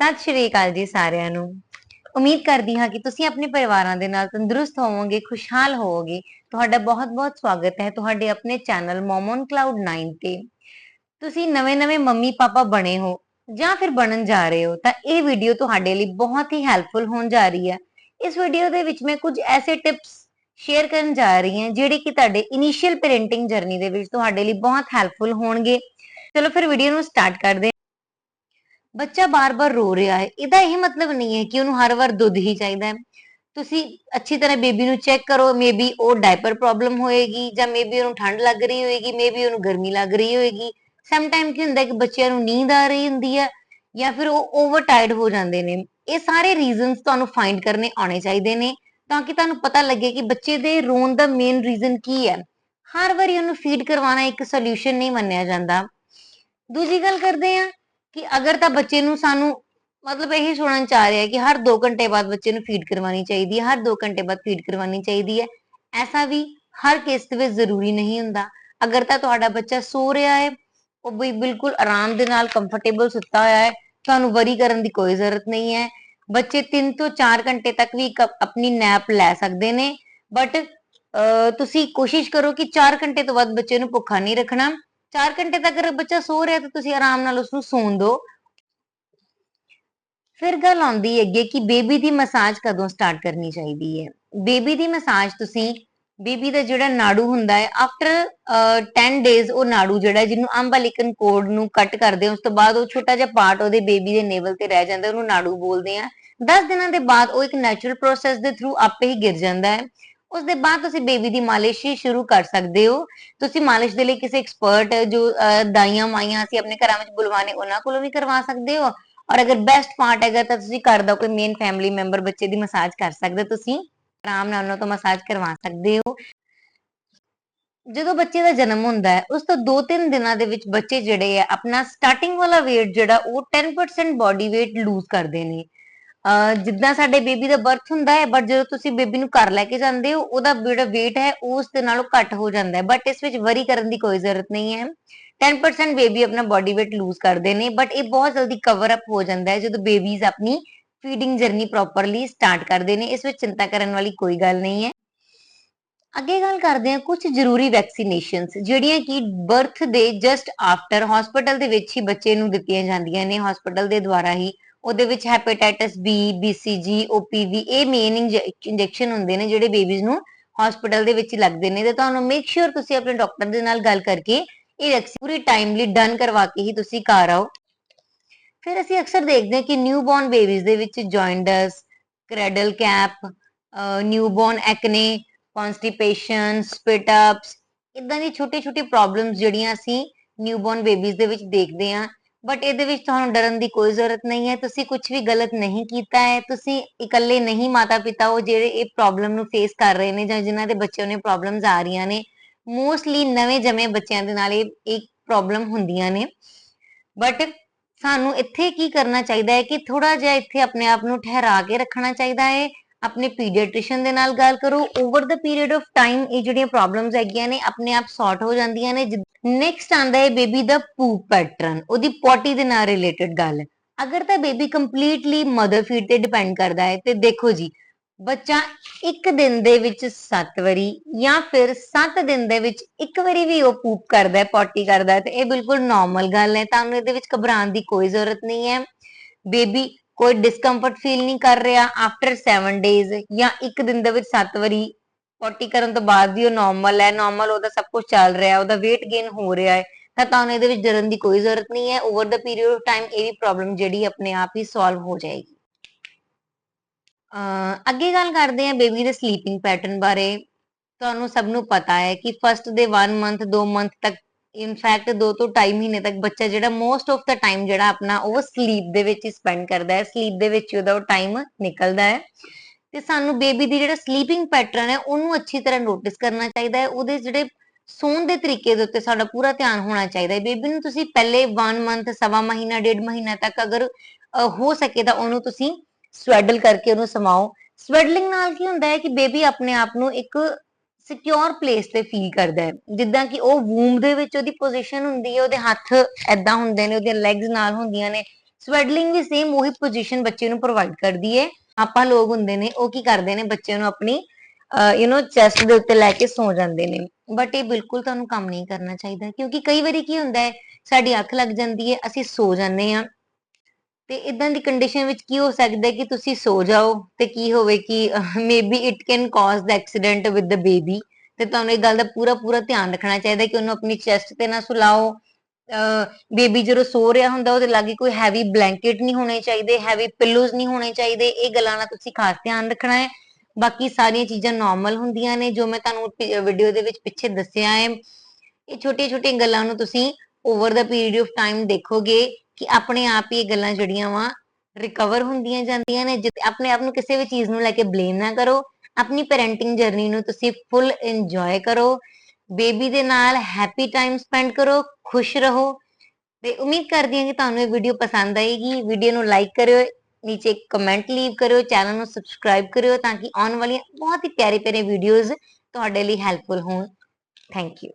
ਸਤਿ ਸ਼੍ਰੀ ਅਕਾਲ ਜੀ ਸਾਰਿਆਂ ਨੂੰ। ਉਮੀਦ ਕਰਦੀ ਹਾਂ ਕਿ ਤੁਸੀਂ ਆਪਣੇ ਪਰਿਵਾਰਾਂ ਦੇ ਨਾਲ ਤੰਦਰੁਸਤ ਹੋਵੋਗੇ, ਖੁਸ਼ਹਾਲ ਹੋਵੋਗੇ। ਤੁਹਾਡਾ ਬਹੁਤ-ਬਹੁਤ ਸਵਾਗਤ ਹੈ ਤੁਹਾਡੇ ਆਪਣੇ ਚੈਨਲ ਮੋਮਨ ਕਲਾਉਡ 9 ਤੇ। ਤੁਸੀਂ ਨਵੇਂ-ਨਵੇਂ ਮੰਮੀ ਪਾਪਾ ਬਣੇ ਹੋ ਜਾਂ ਫਿਰ ਬਣਨ ਜਾ ਰਹੇ ਹੋ, ਤਾਂ ਇਹ ਵੀਡੀਓ ਤੁਹਾਡੇ ਲਈ ਬਹੁਤ ਹੀ ਹੈਲਪਫੁਲ ਹੋਣ ਜਾ ਰਹੀ ਹੈ। ਇਸ ਵੀਡੀਓ ਦੇ ਵਿੱਚ ਮੈਂ ਕੁਝ ਐਸੇ ਟਿਪਸ ਸ਼ੇਅਰ ਕਰਨ ਜਾ ਰਹੀ ਹਾਂ, ਜਿਹੜੇ ਕਿ ਤੁਹਾਡੇ ਇਨੀਸ਼ੀਅਲ ਪੈਰੈਂਟਿੰਗ ਜਰਨੀ ਦੇ ਵਿੱਚ ਤੁਹਾਡੇ ਲਈ ਬਹੁਤ ਹੈਲਪਫੁਲ ਹੋਣਗੇ। ਚਲੋ ਫਿਰ ਵੀਡੀਓ ਨੂੰ ਸਟਾਰਟ ਕਰਦੇ ਬੱਚਾ ਬਾਰ-ਬਾਰ ਰੋ ਰਿਹਾ ਹੈ। ਇਹਦਾ ਇਹ ਮਤਲਬ ਨਹੀਂ ਹੈ ਕਿ ਉਹਨੂੰ ਹਰ ਵਾਰ ਦੁੱਧ ਹੀ ਚਾਹੀਦਾ ਹੈ। ਤੁਸੀਂ ਅੱਛੀ ਤਰ੍ਹਾਂ ਬੇਬੀ ਨੂੰ ਚੈੱਕ ਕਰੋ ਮੇਬੀ ਉਹ ਡਾਈਪਰ ਪ੍ਰੋਬਲਮ ਹੋਏਗੀ ਜਾਂ ਮੇਬੀ ਉਹਨੂੰ ਠੰਡ ਲੱਗ ਰਹੀ ਹੋਏਗੀ ਮੇਬੀ ਉਹਨੂੰ ਗਰਮੀ ਲੱਗ ਰਹੀ ਹੋਏਗੀ। ਸਮ ਟਾਈਮ ਕੀ ਹੁੰਦਾ ਕਿ ਬੱਚਿਆਂ ਨੂੰ ਨੀਂਦ ਆ ਰਹੀ ਹੁੰਦੀ ਹੈ ਜਾਂ ਫਿਰ ਉਹ ਓਵਰ ਟਾਇਰਡ ਹੋ ਜਾਂਦੇ ਨੇ। ਇਹ ਸਾਰੇ ਰੀਜ਼ਨਸ ਤੁਹਾਨੂੰ ਫਾਈਂਡ ਕਰਨੇ ਆਉਣੇ ਚਾਹੀਦੇ ਨੇ ਤਾਂ ਕਿ ਤੁਹਾਨੂੰ ਪਤਾ ਲੱਗੇ ਕਿ ਬੱਚੇ ਦੇ ਰੋਣ ਦਾ ਮੇਨ ਰੀਜ਼ਨ ਕੀ ਹੈ। ਹਰ ਵਾਰੀ ਉਹਨੂੰ ਫੀਡ ਕਰਵਾਉਣਾ ਇੱਕ ਸੋਲੂਸ਼ਨ ਨਹੀਂ ਮੰਨਿਆ ਜਾਂਦਾ। ਦੂਜੀ ਗੱਲ ਕਰਦੇ ਹਾਂ ਕਿ ਅਗਰ ਤਾਂ ਬੱਚੇ ਨੂੰ ਸਾਨੂੰ ਮਤਲਬ ਇਹੀ ਸੁਣਨ ਚ ਆ ਰਿਹਾ ਹੈ ਕਿ ਹਰ 2 ਘੰਟੇ ਬਾਅਦ ਬੱਚੇ ਨੂੰ ਫੀਡ ਕਰਵਾਉਣੀ ਚਾਹੀਦੀ ਹੈ, ਹਰ 2 ਘੰਟੇ ਬਾਅਦ ਫੀਡ ਕਰਵਾਉਣੀ ਚਾਹੀਦੀ ਹੈ, ਐਸਾ ਵੀ ਹਰ ਕੇਸ ਦੇ ਵਿੱਚ ਜ਼ਰੂਰੀ ਨਹੀਂ ਹੁੰਦਾ। ਅਗਰ ਤਾਂ ਤੁਹਾਡਾ ਬੱਚਾ ਸੋ ਰਿਹਾ ਹੈ, ਉਹ ਵੀ ਬਿਲਕੁਲ ਆਰਾਮ ਦੇ ਨਾਲ ਕੰਫਰਟੇਬਲ ਸੁੱਤਾ ਹੋਇਆ ਹੈ, ਤੁਹਾਨੂੰ ਵਰੀ ਕਰਨ ਦੀ ਕੋਈ ਜ਼ਰੂਰਤ ਨਹੀਂ ਹੈ। ਬੱਚੇ 3 ਤੋਂ 4 ਘੰਟੇ ਤੱਕ ਵੀ ਇੱਕ ਆਪਣੀ ਨੈਪ ਲੈ ਸਕਦੇ ਨੇ ਬਟ ਤੁਸੀਂ ਕੋਸ਼ਿਸ਼ ਕਰੋ ਕਿ 4 ਘੰਟੇ ਤੋਂ ਬਾਅਦ ਬੱਚੇ ਨੂੰ ਭੁੱਖਾ ਨਹੀਂ ਰੱਖਣਾ। 4 ਘੰਟੇ ਤੱਕ ਬੱਚਾ ਸੋ ਰਿਹਾ ਤਾਂ ਤੁਸੀਂ ਆਰਾਮ ਨਾਲ ਉਸ ਨੂੰ ਸੌਣ ਦਿਓ। ਫਿਰ ਗੱਲ ਆਉਂਦੀ ਹੈ ਅੱਗੇ ਕਿ ਬੇਬੀ ਦੀ ਮਸਾਜ ਕਦੋਂ ਸਟਾਰਟ ਕਰਨੀ ਚਾਹੀਦੀ ਹੈ। ਬੇਬੀ ਦੀ ਮਸਾਜ ਤੁਸੀਂ, ਬੇਬੀ ਦਾ ਜਿਹੜਾ ਨਾੜੂ ਹੁੰਦਾ ਹੈ ਆਫਟਰ 10 ਡੇਜ਼ ਉਹ ਨਾੜੂ ਜਿਹੜਾ ਜਿਹਨੂੰ ਅੰਬਾਲਿਕਨ ਕੋਡ ਨੂੰ ਕੱਟ ਕਰਦੇ ਹਾਂ, ਉਸ ਤੋਂ ਬਾਅਦ ਉਹ ਛੋਟਾ ਜਿਹਾ ਪਾਰਟ ਉਹਦੇ ਬੇਬੀ ਦੇ ਨੇਵਲ ਤੇ ਰਹਿ ਜਾਂਦਾ, ਉਹਨੂੰ ਨਾੜੂ ਬੋਲਦੇ ਆ 10 ਦਿਨਾਂ ਦੇ ਬਾਅਦ ਉਹ ਇੱਕ ਨੈਚੁਰਲ ਪ੍ਰੋਸੈਸ ਦੇ ਥਰੂ ਆਪੇ ਹੀ ਗਿਰ ਜਾਂਦਾ ਹੈ। ਉਸ ਦੇ ਬਾਅਦ ਤੁਸੀਂ ਬੇਬੀ ਦੀ ਮਾਲਿਸ਼ ਸ਼ੁਰੂ ਕਰ ਸਕਦੇ ਹੋ। ਤੁਸੀਂ ਮਾਲਿਸ਼ ਦੇ ਲਈ ਕਿਸੇ ਐਕਸਪਰਟ ਜੋ ਦਾਈਆਂ ਮਾਈਆਂ ਅਸੀਂ ਆਪਣੇ ਘਰਾਂ ਵਿੱਚ ਬੁਲਵਾਣੇ ਉਹਨਾਂ ਕੋਲੋਂ ਵੀ ਕਰਵਾ ਸਕਦੇ ਹੋ। ਔਰ ਅਗਰ ਬੈਸਟ ਪਾਰਟ ਹੈਗਾ ਤਾਂ ਤੁਸੀਂ ਘਰ ਦਾ ਕੋਈ ਮੇਨ ਫੈਮਿਲੀ ਮੈਂਬਰ ਬੱਚੇ ਦੀ ਮਸਾਜ ਕਰ ਸਕਦੇ ਹੋ। ਤੁਸੀਂ ਆਰਾਮ ਨਾਲ ਉਹਨਾਂ ਤੋਂ ਮਸਾਜ ਕਰਵਾ ਸਕਦੇ ਹੋ। ਜਦੋਂ ਬੱਚੇ ਦਾ ਜਨਮ ਹੁੰਦਾ ਹੈ, ਉਸ ਤੋਂ 2-3 ਦਿਨਾਂ ਦੇ ਵਿੱਚ ਬੱਚੇ ਜਿਹੜੇ ਆ ਆਪਣਾ ਸਟਾਰਟਿੰਗ ਵਾਲਾ weight ਜਿਹੜਾ ਉਹ 10% ਬਾਡੀ weight ਲੂਜ਼ ਕਰਦੇ ਨੇ। ਜਿੱਦਾਂ ਸਾਡੇ ਬੇਬੀ ਦਾ ਬਰਥ ਹੁੰਦਾ ਹੈ ਬਟ ਜਦੋਂ ਤੁਸੀਂ ਬੇਬੀ ਨੂੰ ਘਰ ਲੈ ਕੇ ਜਾਂਦੇ ਹੋ, ਉਹਦਾ ਜਿਹੜਾ weight ਹੈ, ਉਸ ਦੇ ਨਾਲੋਂ ਘੱਟ ਹੋ ਜਾਂਦਾ ਹੈ। ਬਟ ਇਸ ਵਿੱਚ ਵਰੀ ਕਰਨ ਦੀ ਕੋਈ ਜ਼ਰੂਰਤ ਨਹੀਂ ਹੈ। 10% ਬੇਬੀ ਆਪਣਾ ਬਾਡੀ weight ਲੂਜ਼ ਕਰਦੇ ਨੇ ਬਟ ਇਹ ਬਹੁਤ ਜਲਦੀ ਕਵਰ ਅਪ ਹੋ ਜਾਂਦਾ ਹੈ, ਜਦੋਂ ਬੇਬੀਜ਼ ਆਪਣੀ ਫੀਡਿੰਗ ਜਰਨੀ ਪ੍ਰੋਪਰਲੀ ਸਟਾਰਟ ਕਰਦੇ ਨੇ। ਇਸ ਵਿੱਚ ਚਿੰਤਾ ਕਰਨ ਵਾਲੀ ਕੋਈ ਗੱਲ ਨਹੀਂ ਹੈ। ਅੱਗੇ ਗੱਲ ਕਰਦੇ ਹਾਂ ਕੁਝ ਜ਼ਰੂਰੀ ਵੈਕਸੀਨੇਸ਼ਨਸ ਜਿਹੜੀਆਂ ਕਿ ਬਰਥ ਦੇ ਜਸਟ ਆਫਟਰ ਹਸਪੀਟਲ ਦੇ ਵਿੱਚ ਹੀ ਬੱਚੇ ਨੂੰ ਦਿੱਤੀਆਂ ਜਾਂਦੀਆਂ ਨੇ। ਹਸਪੀਟਲ ਦੇ ਦੁਆਰਾ ਹੀ ਉਹਦੇ ਵਿੱਚ ਹੈਪੇਟਾਈਟਸ ਬੀ ਬੀਸੀਜੀ ਓਪੀਵੀ ਇਹ ਮੇਨ ਇੰਜੈਕਸ਼ਨ ਹੁੰਦੇ ਨੇ ਜਿਹੜੇ ਬੇਬੀਜ਼ ਨੂੰ ਹਸਪੀਟਲ ਦੇ ਵਿੱਚ ਲੱਗਦੇ ਨੇ। ਤੇ ਤੁਹਾਨੂੰ ਮੇਕ ਸ਼ੋਰ ਤੁਸੀਂ ਆਪਣੇ ਡਾਕਟਰ ਦੇ ਨਾਲ ਗੱਲ ਕਰਕੇ ਇਹ ਵੈਕਸੀਨ ਪੂਰੀ ਟਾਈਮਲੀ ਡਨ ਕਰਵਾ ਕੇ ਹੀ ਤੁਸੀਂ ਘਰ ਆਓ। ਫਿਰ ਅਸੀਂ ਅਕਸਰ ਦੇਖਦੇ ਹਾਂ ਕਿ ਨਿਊਬੋਰਨ ਬੇਬੀਜ਼ ਦੇ ਵਿੱਚ joints cradle cap newborn acne constipation spit ups ਇਦਾਂ ਦੀ ਛੋਟੀ-ਛੋਟੀ ਪ੍ਰੋਬਲਮਸ ਜਿਹੜੀਆਂ ਅਸੀਂ ਨਿਊਬੋਰਨ ਬੇਬੀਜ਼ ਦੇ ਵਿੱਚ ਦੇਖਦੇ ਹਾਂ। ਬਟ ਇਹਦੇ ਵਿੱਚ ਤੁਹਾਨੂੰ ਡਰਨ ਦੀ ਕੋਈ ਜ਼ਰੂਰਤ ਨਹੀਂ ਹੈ। ਤੁਸੀਂ ਕੁਝ ਵੀ ਗਲਤ ਨਹੀਂ ਕੀਤਾ ਹੈ। ਤੁਸੀਂ ਇਕੱਲੇ ਨਹੀਂ ਮਾਤਾ-ਪਿਤਾ ਹੋ ਜਿਹੜੇ ਇਹ ਪ੍ਰੋਬਲਮ ਨੂੰ ਫੇਸ ਕਰ ਰਹੇ ਨੇ ਜਾਂ ਜਿਨ੍ਹਾਂ ਦੇ ਬੱਚਿਆਂ ਨੇ ਪ੍ਰੋਬਲਮਸ ਆ ਰਹੀਆਂ ਨੇ ਮੋਸਟਲੀ ਨਵੇਂ ਜੰਮੇ ਬੱਚਿਆਂ ਦੇ ਨਾਲ ਇਹ ਇੱਕ ਪ੍ਰੋਬਲਮ ਹੁੰਦੀਆਂ ਨੇ। ਬਟ ਸਾਨੂੰ ਇੱਥੇ ਕੀ ਕਰਨਾ ਚਾਹੀਦਾ ਹੈ ਕਿ ਥੋੜਾ ਜਿਹਾ ਇੱਥੇ ਆਪਣੇ ਆਪ ਨੂੰ ਠਹਿਰਾ ਕੇ ਰੱਖਣਾ ਚਾਹੀਦਾ ਹੈ। ਆਪਣੇ ਪੀਡੀਆਟ੍ਰਿਸ਼ੀਅਨ ਦੇ ਨਾਲ ਗੱਲ ਕਰੋ over the period of time ਇਹ ਜਿਹੜੀਆਂ ਪ੍ਰੋਬਲਮਸ ਹੈਗੀਆਂ ਨੇ, ਆਪਣੇ ਆਪ ਸੌਰਟ ਹੋ ਜਾਂਦੀਆਂ ਨੇ ਨੈਕਸਟ ਆਂਦਾ ਹੈ ਬੇਬੀ ਦਾ ਪੂਪ ਪੈਟਰਨ ਉਹਦੀ ਪੋਟੀ ਦੇ ਨਾਲ ਰਿਲੇਟਡ ਗੱਲ। ਅਗਰ ਤਾਂ ਬੇਬੀ ਕੰਪਲੀਟਲੀ ਮਦਰ ਫੀਡ ਤੇ ਡਿਪੈਂਡ ਕਰਦਾ ਹੈ, ਤੇ ਦੇਖੋ ਜੀ, ਬੱਚਾ ਇੱਕ ਦਿਨ ਦੇ ਵਿੱਚ 7 ਵਾਰੀ ਜਾਂ ਫਿਰ 7 ਦਿਨ ਦੇ ਵਿੱਚ ਇੱਕ ਵਾਰੀ ਵੀ ਉਹ ਪੂਪ ਕਰਦਾ ਹੈ ਪੋਟੀ ਕਰਦਾ ਹੈ, ਤੇ ਇਹ ਬਿਲਕੁਲ ਨਾਰਮਲ ਗੱਲ ਹੈ, ਤੁਹਾਨੂੰ ਇਹਦੇ ਵਿੱਚ ਘਬਰਾਉਣ ਦੀ ਕੋਈ ਜ਼ਰੂਰਤ ਨਹੀਂ ਹੈ। ਬੇਬੀ ਕੋਈ ਡਿਸਕੰਫਰਟ ਫੀਲ ਨਹੀਂ ਕਰ ਰਿਹਾ ਆਫਟਰ 7 ਡੇਜ਼ ਜਾਂ ਇੱਕ ਦਿਨ ਦੇ ਵਿੱਚ 7 ਵਾਰੀ ਪੋਟੀ ਕਰਨ ਤੋਂ ਬਾਅਦ ਵੀ ਉਹ ਨਾਰਮਲ ਹੈ ਨਾਰਮਲ ਉਹਦਾ ਸਭ ਕੁਝ ਚੱਲ ਰਿਹਾ ਹੈ ਉਹਦਾ weight gain ਹੋ ਰਿਹਾ ਹੈ, ਤਾਂ ਤੁਹਾਨੂੰ ਇਹਦੇ ਵਿੱਚ ਡਰਨ ਦੀ ਕੋਈ ਜ਼ਰੂਰਤ ਨਹੀਂ ਹੈ over the period of time ਇਹ ਵੀ ਪ੍ਰੋਬਲਮ ਜਿਹੜੀ ਆਪਣੇ ਆਪ ਹੀ ਸੋਲਵ ਹੋ ਜਾਏਗੀ। ਅਹ ਅੱਗੇ ਗੱਲ ਕਰਦੇ ਹਾਂ ਬੇਬੀ ਦੇ ਸਲੀਪਿੰਗ ਪੈਟਰਨ ਬਾਰੇ। ਤੁਹਾਨੂੰ ਸਭ ਨੂੰ ਪਤਾ ਹੈ ਕਿ ਫਸਟ ਦੇ 1 ਮੰਥ 2 ਮੰਥ ਤੱਕ ਇਨਫੈਕਟ 2 ਤੋਂ 2.5 ਮਹੀਨੇ ਤੱਕ ਬੱਚਾ ਜਿਹੜਾ ਮੋਸਟ ਆਫ ਦਾ ਟਾਈਮ ਜਿਹੜਾ ਆਪਣਾ, ਉਹ ਸਲੀਪ ਦੇ ਵਿੱਚ ਹੀ ਸਪੈਂਡ ਕਰਦਾ ਹੈ। ਸਲੀਪ ਦੇ ਵਿੱਚ ਉਹਦਾ ਉਹ ਟਾਈਮ ਨਿਕਲਦਾ ਹੈ। ਤੇ ਸਾਨੂੰ ਬੇਬੀ ਦੀ ਜਿਹੜਾ ਸਲੀਪਿੰਗ ਪੈਟਰਨ ਹੈ, ਉਹਨੂੰ ਅੱਛੀ ਤਰ੍ਹਾਂ ਨੋਟਿਸ ਕਰਨਾ ਚਾਹੀਦਾ ਹੈ। ਉਹਦੇ ਜਿਹੜੇ ਸੌਣ ਦੇ ਤਰੀਕੇ ਦੇ ਉੱਤੇ ਸਾਡਾ ਪੂਰਾ ਧਿਆਨ ਹੋਣਾ ਚਾਹੀਦਾ ਹੈ। ਬੇਬੀ ਨੂੰ ਤੁਸੀਂ ਪਹਿਲੇ 1 ਮੰਥ ਸਵਾ ਮਹੀਨਾ, ਡੇਢ ਮਹੀਨਾ ਤੱਕ ਅਗਰ ਹੋ ਸਕੇ ਤਾਂ ਉਹਨੂੰ ਤੁਸੀਂ ਸਵੈਡਲ ਕਰਕੇ ਉਹਨੂੰ ਸਮਾਓ ਸਵੈਡਲਿੰਗ ਨਾਲ ਕੀ ਹੁੰਦਾ ਹੈ ਕਿ ਬੇਬੀ ਆਪਣੇ ਆਪ ਨੂੰ ਇੱਕ ਸਿਕਿਉਰ ਪਲੇਸ ਤੇ ਫੀਲ ਕਰਦਾ ਹੈ। ਜਿੱਦਾਂ ਕਿ ਉਹ ਵੂਮ ਦੇ ਵਿੱਚ ਉਹਦੀ ਪੋਜੀਸ਼ਨ ਹੁੰਦੀ ਹੈ, ਉਹਦੇ ਹੱਥ ਐਦਾਂ ਹੁੰਦੇ ਨੇ ਉਹਦੀਆਂ ਲੈਗਸ ਨਾਲ ਹੁੰਦੀਆਂ ਨੇ। ਸਵੈਡਲਿੰਗ ਵੀ ਸੇਮ ਉਹੀ ਪੋਜੀਸ਼ਨ ਬੱਚੇ ਨੂੰ ਪ੍ਰੋਵਾਈਡ ਕਰਦੀ ਹੈ। ਆਪਾਂ ਲੋਕ ਹੁੰਦੇ ਨੇ, ਉਹ ਕੀ ਕਰਦੇ ਨੇ ਬੱਚੇ ਨੂੰ ਆਪਣੀ ਯੂ نو ਚੈਸਟ ਦੇ ਉੱਤੇ ਲੈ ਕੇ ਸੌ ਜਾਂਦੇ ਨੇ। ਬਟ ਇਹ ਬਿਲਕੁਲ ਤੁਹਾਨੂੰ ਕੰਮ ਨਹੀਂ ਕਰਨਾ ਚਾਹੀਦਾ। ਕਿਉਂਕਿ ਕਈ ਵਾਰੀ ਕੀ ਹੁੰਦਾ ਹੈ, ਸਾਡੀ ਅੱਖ ਲੱਗ ਜਾਂਦੀ ਹੈ, ਅਸੀਂ ਸੌ ਜਾਂਦੇ ਆ ਤੇ ਇਦਾਂ ਦੀ ਕੰਡੀਸ਼ਨ ਵਿੱਚ ਕੀ ਹੋ ਸਕਦਾ ਕਿ ਤੁਸੀਂ ਸੋ ਜਾਓ ਤੇ ਕੀ ਹੋਵੇ ਕਿ maybe it can cause the accident with the baby ਤੇ ਤੁਹਾਨੂੰ ਇਹ ਗੱਲ ਦਾ ਪੂਰਾ ਪੂਰਾ ਧਿਆਨ ਰੱਖਣਾ ਚਾਹੀਦਾ ਕਿ ਉਹਨੂੰ ਆਪਣੀ ਚੈਸਟ ਤੇ ਨਾ ਸੁਲਾਓ। ਬੇਬੀ ਜਦੋਂ ਸੋ ਰਿਹਾ ਹੁੰਦਾ ਉਹਦੇ ਲਾਗੇ ਕੋਈ ਹੈਵੀ ਬਲੈਂਕਟ ਨਹੀਂ ਹੋਣੇ ਚਾਹੀਦੇ ਹੈਵੀ ਪਿਲੋਜ਼ ਨਹੀਂ ਹੋਣੇ ਚਾਹੀਦੇ, ਇਹ ਗੱਲਾਂ ਦਾ ਤੁਸੀਂ ਖਾਸ ਧਿਆਨ ਰੱਖਣਾ ਹੈ। ਬਾਕੀ ਸਾਰੀਆਂ ਚੀਜ਼ਾਂ ਨਾਰਮਲ ਹੁੰਦੀਆਂ ਨੇ, ਜੋ ਮੈਂ ਤੁਹਾਨੂੰ ਵੀਡੀਓ ਦੇ ਵਿੱਚ ਪਿੱਛੇ ਦੱਸਿਆ ਹੈ। ਇਹ ਛੋਟੀਆਂ-ਛੋਟੀਆਂ ਗੱਲਾਂ ਨੂੰ ਤੁਸੀਂ over the period of time ਦੇਖੋਗੇ। ਕਿ ਆਪਣੇ ਆਪ ਹੀ ਇਹ ਗੱਲਾਂ ਜਿਹੜੀਆਂ ਵਾ ਰਿਕਵਰ ਹੁੰਦੀਆਂ ਜਾਂਦੀਆਂ ਨੇ ਜਿੱਤੇ ਆਪਣੇ ਆਪ ਨੂੰ ਕਿਸੇ ਵੀ ਚੀਜ਼ ਨੂੰ ਲੈ ਕੇ ਬਲੇਮ ਨਾ ਕਰੋ। ਆਪਣੀ ਪੈਰੈਂਟਿੰਗ ਜਰਨੀ ਨੂੰ ਤੁਸੀਂ ਫੁੱਲ ਇੰਜੋਏ ਕਰੋ। ਬੇਬੀ ਦੇ ਨਾਲ ਹੈਪੀ ਟਾਈਮ ਸਪੈਂਡ ਕਰੋ, ਖੁਸ਼ ਰਹੋ। ਤੇ ਉਮੀਦ ਕਰਦੀ ਹਾਂ ਕਿ ਤੁਹਾਨੂੰ ਇਹ ਵੀਡੀਓ ਪਸੰਦ ਆਏਗੀ। ਵੀਡੀਓ ਨੂੰ ਲਾਈਕ ਕਰਿਓ, ਨੀਚੇ ਕਮੈਂਟ ਲੀਵ ਕਰਿਓ ਚੈਨਲ ਨੂੰ ਸਬਸਕ੍ਰਾਈਬ ਕਰਿਓ ਤਾਂ ਕਿ ਆਉਣ ਵਾਲੀਆਂ ਬਹੁਤ ਹੀ ਪਿਆਰੇ ਪਿਆਰੇ ਵੀਡੀਓਜ਼ ਤੁਹਾਡੇ ਲਈ ਹੈਲਪਫੁਲ ਹੋਣ। Thank you